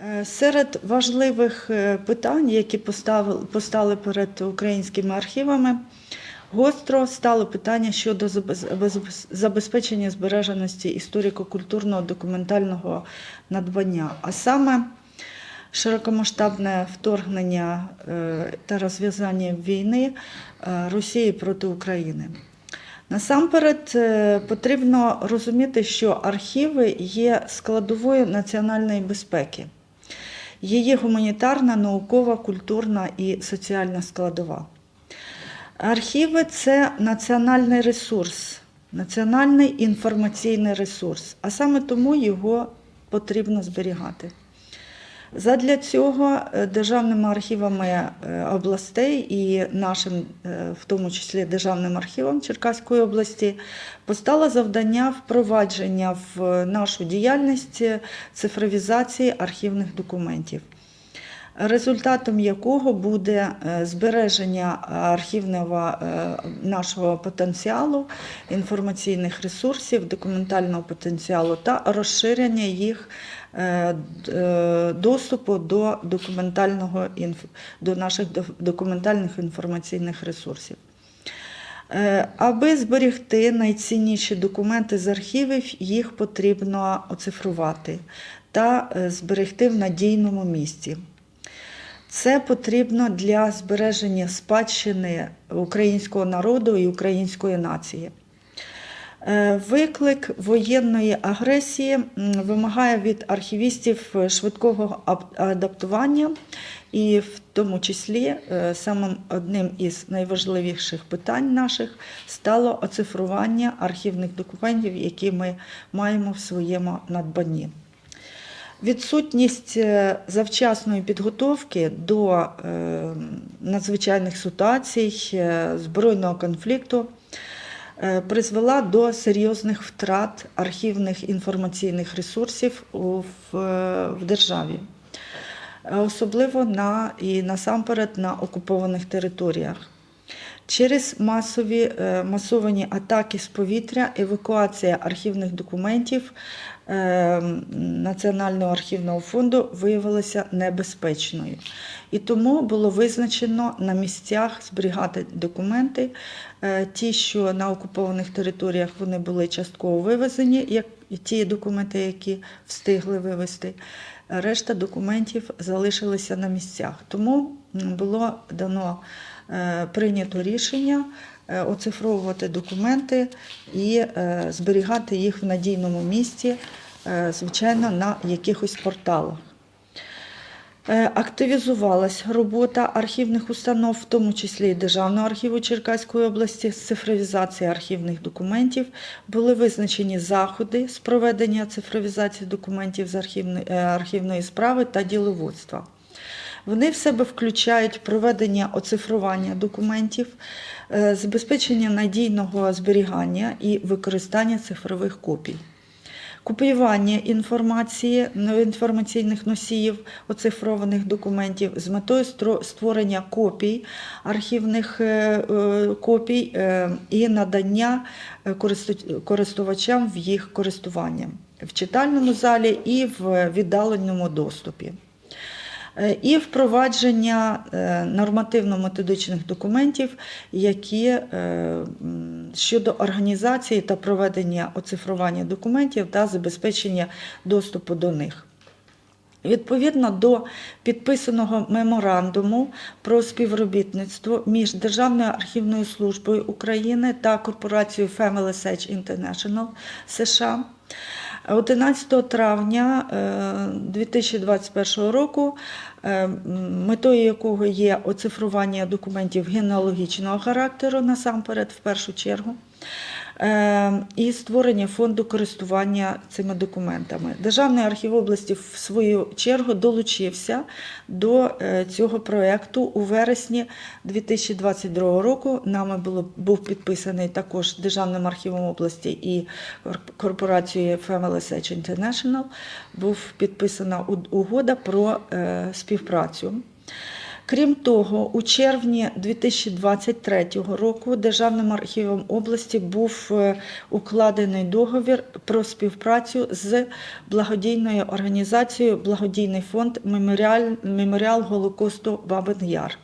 Е, Серед важливих е, питань, які постали перед українськими архівами, гостро стало питання щодо забезпечення збереженості історико-культурного документального надбання, а саме широкомасштабне вторгнення е, та розв'язання війни Росії проти України. Насамперед потрібно розуміти, що архіви є складовою національної безпеки. Її гуманітарна, наукова, культурна і соціальна складова. Архіви це національний ресурс, національний інформаційний ресурс, а саме тому його потрібно зберігати. Задля цього е, державними архівами е, областей і нашим, е, в тому числі Державним архівом Черкаської області, постало завдання впровадження в нашу діяльність цифровізації архівних документів. Результатом якого буде збереження архівного нашого потенціалу, інформаційних ресурсів, документального потенціалу та розширення їх доступу до документального до наших документальних інформаційних ресурсів. Е, Аби зберегти найцінніші документи з архівів, їх потрібно оцифрувати та е, зберегти в надійному місці. Це потрібно для збереження спадщини українського народу і української нації. Е, Виклик воєнної агресії вимагає від архівістів е, швидкого адаптування, і в тому числі е, самим одним із найважливіших питань наших стало оцифрування архівних документів, які ми маємо в своєму надбанні. Відсутність завчасної підготовки до надзвичайних ситуацій, збройного конфлікту призвела до серйозних втрат архівних інформаційних ресурсів в, е, в державі, Е, особливо на і насамперед на окупованих територіях. Через масові е, масовані атаки з повітря, евакуація архівних документів е, Національного архівного фонду виявилася небезпечною. І тому було визначено на місцях зберігати документи. Е, Ті, що на окупованих територіях вони були частково вивезені, як ті документи, які встигли вивезти. Решта документів залишилися на місцях. Тому було дано прийнято рішення е, оцифровувати документи і е, зберігати їх в надійному місці, е, звичайно, на якихось порталах. Е, Активізувалась робота архівних установ, в тому числі і Державного архіву Черкаської області з цифровізації архівних документів. Були визначені заходи з проведення цифровізації документів з е, архівної справи та діловодства. Вони в себе включають проведення оцифрування документів, е, забезпечення надійного зберігання і використання цифрових копій. Копіювання інформації ну, інформаційних носіїв оцифрованих документів з метою створення копій, архівних е, е, копій і надання користувачам в їх користування в читальному залі і в віддаленому доступі. Е, І впровадження е, нормативно-методичних документів, які е, щодо організації та проведення оцифрування документів та забезпечення доступу до них. Відповідно до підписаного меморандуму про співробітництво між Державною архівною службою України та корпорацією Family Search International США 11 травня е, 2021 року, е, метою якого є оцифрування документів генеалогічного характеру насамперед, в першу чергу, е, і створення фонду користування цими документами. Державний архів області в свою чергу долучився до е, цього проєкту у вересні 2022 року. Нами було, був підписаний також Державним архівом області і кор- корпорацією Family Search International. Був підписана угода про е, співпрацю. Крім того, у червні 2023 року Державним архівом області був е, укладений договір про співпрацю з благодійною організацією Благодійний фонд Меморіаль, Меморіал Голокосту Бабин Яр.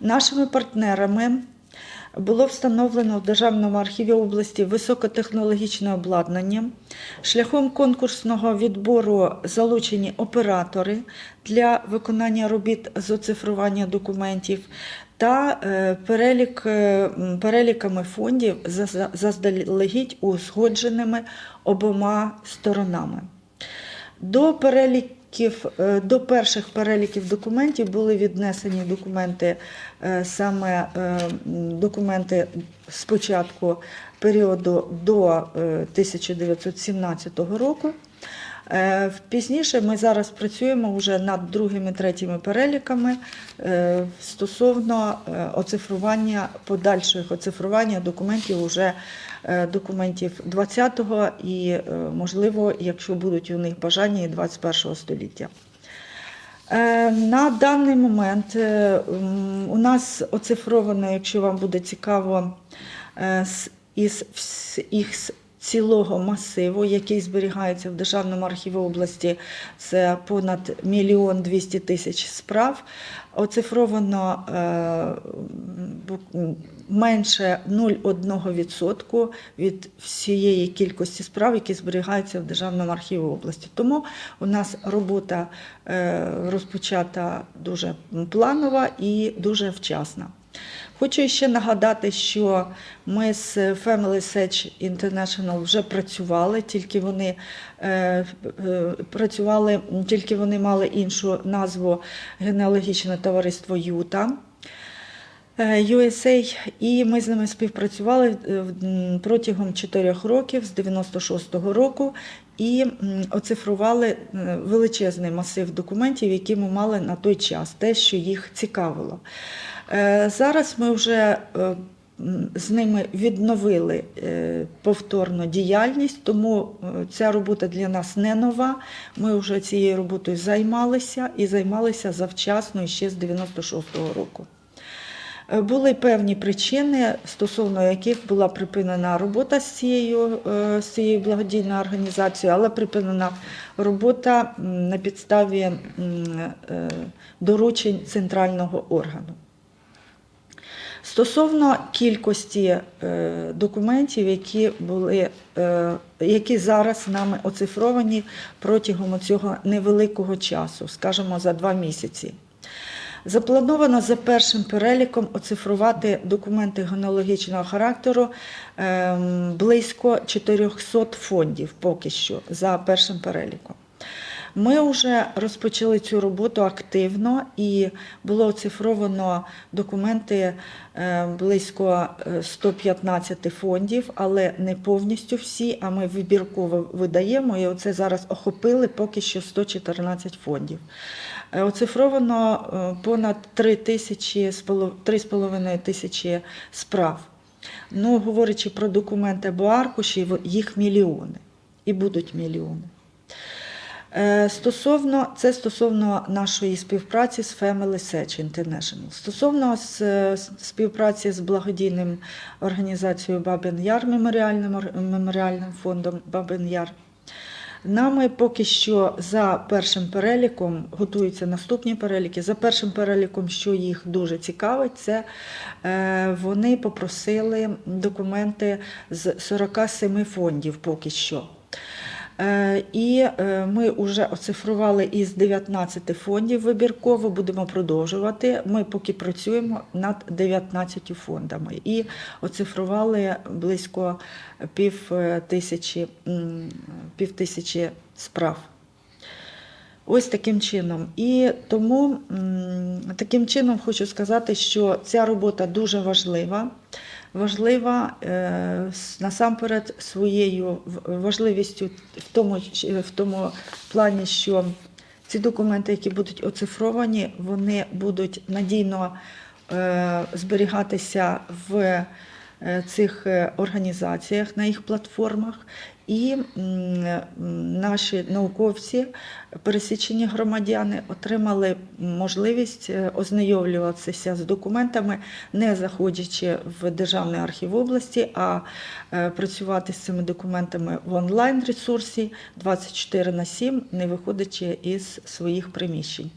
Нашими партнерами було встановлено в Державному архіві області високотехнологічне обладнання. Шляхом конкурсного відбору залучені оператори для виконання робіт з оцифрування документів та е, перелік, е, переліками фондів заздалегідь узгодженими обома сторонами. До переліків, е, до перших переліків документів були віднесені документи, е, саме е, документи спочатку періоду до е, 1917 року. Е, Пізніше ми зараз працюємо вже над другими третіми переліками е, стосовно е, оцифрування подальших оцифрування документів уже документів 20-го і, можливо, якщо будуть у них бажання, і 21-го століття. На даний момент у нас оцифровано, якщо вам буде цікаво, із із цілого масиву, який зберігається в Державному архіві області, це понад мільйон двісті тисяч справ. Оцифровано е, менше 0,1% від всієї кількості справ, які зберігаються в Державному архіві області. Тому у нас робота е, розпочата дуже планова і дуже вчасна. Хочу ще нагадати, що ми з Family Search International вже працювали, тільки вони е, е, працювали, тільки вони мали іншу назву Генеалогічне товариство Юта. е, USA, і ми з ними співпрацювали е, протягом 4 років з 96-го року і оцифрували е, величезний масив документів, які ми мали на той час, те, що їх цікавило. Е, Зараз ми вже е, з ними відновили е, повторно діяльність, тому ця робота для нас не нова. Ми вже цією роботою займалися і займалися завчасно ще з 96-го року. Були певні причини, стосовно яких була припинена робота з цією, з цією благодійною організацією, але припинена робота на підставі доручень центрального органу. Стосовно кількості е, документів, які були, е, які зараз нами оцифровані протягом цього невеликого часу, скажімо, за два місяці. Заплановано за першим переліком оцифрувати документи генеалогічного характеру ем, близько 400 фондів поки що за першим переліком. Ми вже розпочали цю роботу активно і було оцифровано документи е, близько е, 115 фондів, але не повністю всі. А ми вибірково видаємо. І оце зараз охопили поки що 114 фондів. Е, Оцифровано е, понад 3 тисячі, 3,5 тисячі справ. Ну, говорячи про документи або аркуші, їх мільйони і будуть мільйони. Е, Стосовно це стосовно нашої співпраці з Family Search International. Стосовно співпраці з благодійним організацією Бабин Яр, меморіальним, меморіальним фондом Бабин Яр. Нами поки що за першим переліком готуються наступні переліки. За першим переліком, що їх дуже цікавить, це е, вони попросили документи з 47 фондів поки що. Е, І е, ми вже оцифрували із 19 фондів вибірково, будемо продовжувати. Ми поки працюємо над 19 фондами і оцифрували близько пів е, тисячі, пів тисячі справ. Ось таким чином. І тому таким чином хочу сказати, що ця робота дуже важлива. Важлива е, насамперед своєю важливістю в тому, в тому плані, що ці документи, які будуть оцифровані, вони будуть надійно е, зберігатися в цих е, організаціях, на їх платформах. І наші науковці, пересічені громадяни, отримали можливість е, ознайомлюватися з документами, не заходячи в Державний архів області, а е, працювати з цими документами в онлайн ресурсі 24 на 7, не виходячи із своїх приміщень.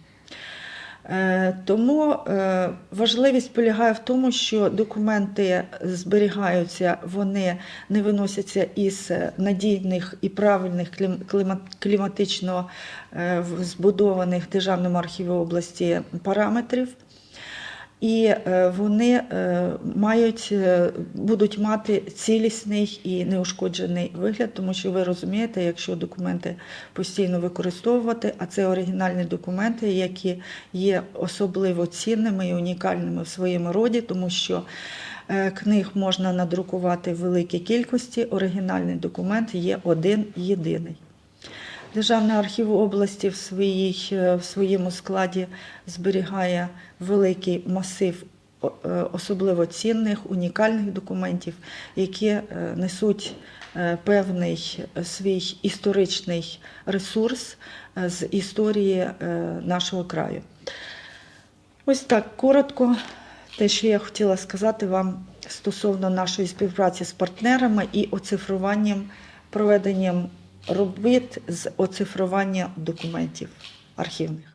Е, Тому е, важливість полягає в тому, що документи зберігаються, вони не виносяться із надійних і правильних клім- кліма- кліматично е, збудованих державним архівом області параметрів. І е, вони е, мають, е, будуть мати цілісний і неушкоджений вигляд, тому що ви розумієте, якщо документи постійно використовувати, а це оригінальні документи, які є особливо цінними і унікальними в своєму роді, тому що книг можна надрукувати в великій кількості, оригінальний документ є один єдиний. Державний архів області в, своїй, е, в своєму складі зберігає великий масив е, особливо цінних, унікальних документів, які е, несуть певний свій історичний ресурс з історії нашого краю. Ось так коротко те, що я хотіла сказати вам стосовно нашої співпраці з партнерами і оцифруванням, проведенням робіт з оцифрування документів архівних.